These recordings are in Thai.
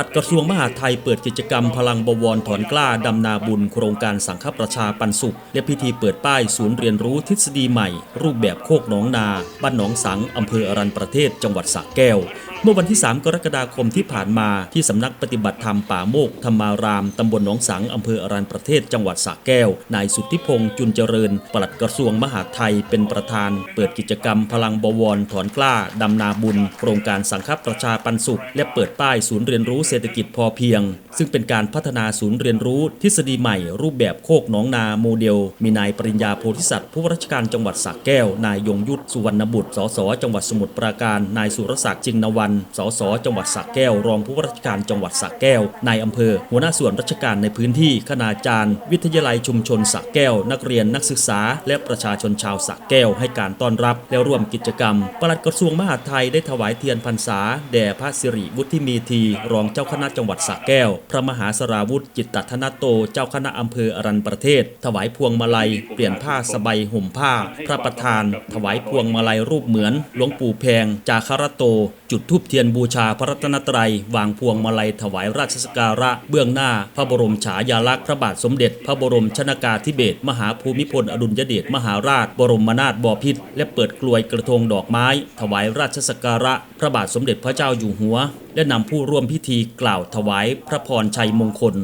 ลัดกระทรวงมหาดไทยเปิดกิจกรรมพลังบวรถอนกล้าดำนาบุญโครงการสังฆประชาปันสุข และพิธีเปิดป้ายศูนย์เรียนรู้ทฤษฎีใหม่ รูปแบบโคกหนองนา บ้านหนองสังอำเภออรัญประเทศจังหวัดสระแก้ว เมื่อวันที่ 3 กรกฎาคมที่ผ่านมาที่สำนักปฏิบัติธรรมป่าโมกธรรมาราม ตำบลหนองสัง อำเภออรัญประเทศ จังหวัดสระแก้ว นายสุทธิพงษ์จุนเจริญ ปลัดกระทรวงมหาดไทย เป็นประธาน เปิดกิจกรรมพลังบวรถอนกล้า ดำนาบุญ โครงการสังฆประชาปันสุข และเปิดป้ายศูนย์เรียนรู้เศรษฐกิจพอเพียง ซึ่งเป็นการพัฒนาศูนย์เรียนรู้ทฤษฎีใหม่ รูปแบบโคกหนองนาโมเดล มีนายปริญญาโพธิสัตว์ผู้ว่าราชการจังหวัดสระแก้ว นายยงยุทธสุวรรณบุตร สส จังหวัดสมุทรปราการ นายสุรศักดิ์จิงนวันสสจังหวัดสระแก้ว รองผู้ว่าราชการจังหวัดสระแก้วนายอำเภอ หัวหน้าส่วนราชการในพื้นที่คณาจารย์ วิทยาลัยชุมชนสระแก้ว นักเรียนนักศึกษา และประชาชนชาวสระแก้วให้การต้อนรับ และร่วมกิจกรรมปลัดกระทรวงมหาดไทยได้ถวายเทียนพรรษา แด่พระสิริวุฒิมีที รองเจ้าคณะจังหวัดสระแก้ว พระมหาสราวุธจิตตธนโต เจ้าคณะอำเภออรัญประเทศ ถวายพวงมาลัย เปลี่ยนผ้าสบายห่มผ้า พระประธาน ถวายพวงมาลัยรูปเหมือน หลวงปู่แพงจาคารโต จุดธูปเทียนบูชาพระรัตนตรัย วางพวงมาลัยถวายราชสกการะ เบื้องหน้า พระบรมฉายาลักษณ์พระบาทสมเด็จ พระบรมชนากาธิเบศรมหาภูมิพลอดุลยเดชมหาราช บรมนาถบพิตรและเปิดกลวยกระทงดอกไม้ ถวายราชสกการะ พระบาทสมเด็จพระเจ้าอยู่หัว และนำผู้ร่วมพิธีกล่าวถวายพระพรชัยมงคล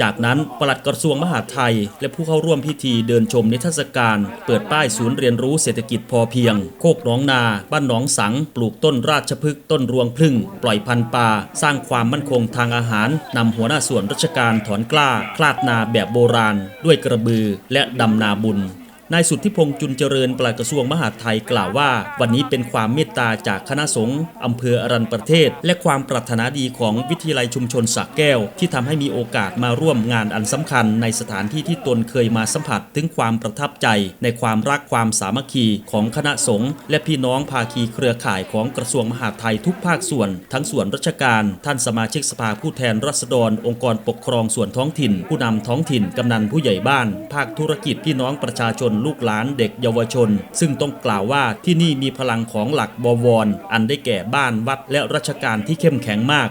จากนั้นปลัดกระทรวงมหาดไทย และผู้เข้าร่วมพิธีเดินชมนิทรรศการ เปิดป้ายศูนย์เรียนรู้เศรษฐกิจพอเพียง โคกหนองนา บ้านหนองสัง ปลูกต้นราชพฤกษ์ต้นรวงพึ่ง ปล่อยพันธุ์ปลาสร้างความมั่นคงทางอาหารนำหัวหน้าส่วนราชการถอนกล้า คลาดนาแบบโบราณ ด้วยกระบือและดำนาบุญ นายสุทธิพงษ์จุนเจริญปลัดกระทรวงมหาดไทยกล่าวว่า วันนี้เป็นความเมตตาจากคณะสงฆ์อำเภออรัญประเทศ และความปรารถนาดีของวิทยาลัยชุมชนสระแก้ว ที่ทำให้มีโอกาสมาร่วมงานอันสำคัญ ในสถานที่ที่ตนเคยมาสัมผัสถึงความประทับใจ ในความรักความสามัคคีของคณะสงฆ์และพี่น้องภาคีเครือข่ายของกระทรวงมหาดไทยทุกภาคส่วน ทั้งส่วนราชการ ท่านสมาชิกสภาผู้แทนราษฎร องค์กรปกครองส่วนท้องถิ่น ผู้นำท้องถิ่นกำนันผู้ใหญ่บ้าน ภาคธุรกิจพี่น้องประชาชนลูกหลานเด็กเยาวชน ซึ่งต้องกล่าวว่าที่นี่มีพลังของหลักบวรอันได้แก่บ้านวัดและราชการที่เข้มแข็งมาก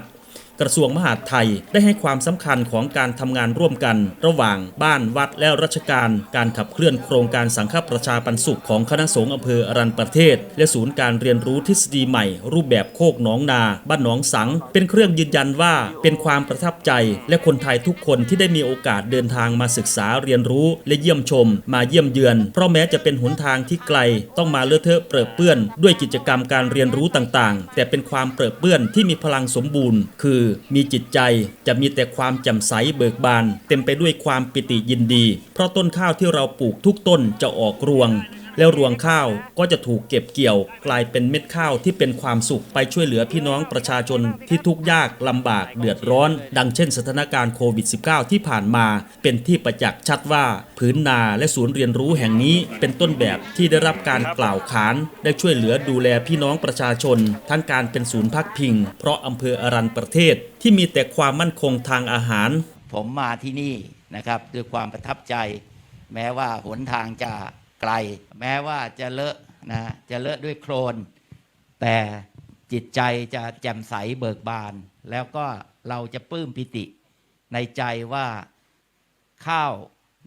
กระทรวงมหาดไทยได้ให้ความสำคัญของการทำงานร่วมกัน ระหว่างบ้านวัดและราชการ การขับเคลื่อนโครงการสังฆประชาปันสุขของคณะสงฆ์อำเภออรัญประเทศ และศูนย์การเรียนรู้ทฤษฎีใหม่ รูปแบบโคกหนองนา บ้านหนองสัง เป็นเครื่องยืนยันว่าเป็นความประทับใจ และคนไทยทุกคนที่ได้มีโอกาสเดินทางมาศึกษาเรียนรู้และเยี่ยมชม มาเยี่ยมเยือน เพราะแม้จะเป็นหนทางที่ไกล ต้องมาเลอะเทอะเปรอะเปื้อน ด้วยกิจกรรมการเรียนรู้ต่างๆ แต่เป็นความเปรอะเปื้อนที่มีพลังสมบูรณ์ คือมีจิตใจจะมีแต่ความแจ่มใสเบิกบาน เต็มไปด้วยความปิติยินดี เพราะต้นข้าวที่เราปลูกทุกต้นจะออกรวง แล้วรวงข้าวก็จะถูกเก็บเกี่ยว กลายเป็นเม็ดข้าวที่เป็นความสุขไปช่วยเหลือพี่น้องประชาชนที่ทุกข์ยากลำบากเดือดร้อน ดังเช่นสถานการณ์โควิด -19 ที่ผ่านมา เป็นที่ประจักษ์ชัดว่าผืนนาและศูนย์เรียนรู้แห่งนี้เป็นต้นแบบที่ได้รับการกล่าวขานได้ช่วยเหลือดูแลพี่น้องประชาชน ทั้งการเป็นศูนย์พักพิง เพราะอำเภออรัญประเทศที่มีแต่ความมั่นคงทางอาหาร ผมมาที่นี่นะครับด้วยความประทับใจ แม้ว่าหนทางจะ ไกล แม้ว่าจะเลอะนะจะเลอะด้วยโคลนแต่จิตใจจะแจ่มใสเบิกบาน แล้วก็เราจะปลื้มปิติในใจว่าข้าว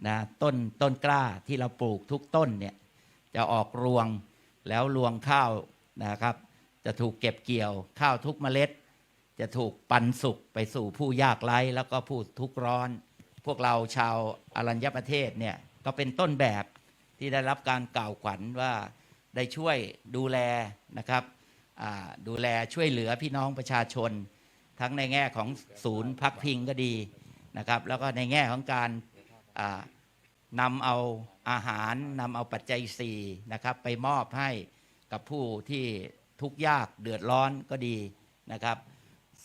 นะต้นต้นกล้าที่เราปลูกทุกต้นเนี่ยจะออกรวงแล้วรวงข้าวนะครับ จะถูกเก็บเกี่ยวข้าวทุกเมล็ด จะถูกปันสุขไปสู่ผู้ยากไร้แล้วก็ผู้ทุกร้อน พวกเราชาวอรัญญประเทศเนี่ยก็เป็นต้นแบบ ที่ได้รับการกล่าวขวัญว่าได้ช่วยดูแลนะครับดูแลช่วยเหลือพี่น้องประชาชน ทั้งในแง่ของศูนย์พักพิงก็ดีนะครับ แล้วก็ในแง่ของการนำเอาอาหารนำเอาปัจจัยสี่นะครับ ไปมอบให้กับผู้ที่ทุกข์ยากเดือดร้อนก็ดีนะครับ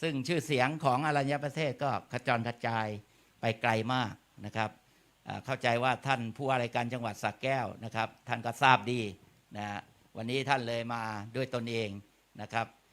ซึ่งชื่อเสียงของอรัญญประเทศก็ขจรกระจายไปไกลมากนะครับ เข้าใจว่าท่านผู้ว่าราชการจังหวัดสระแก้วนะครับ ท่านก็ทราบดีนะฮะวันนี้ท่านเลยมาด้วยตนเองนะครับ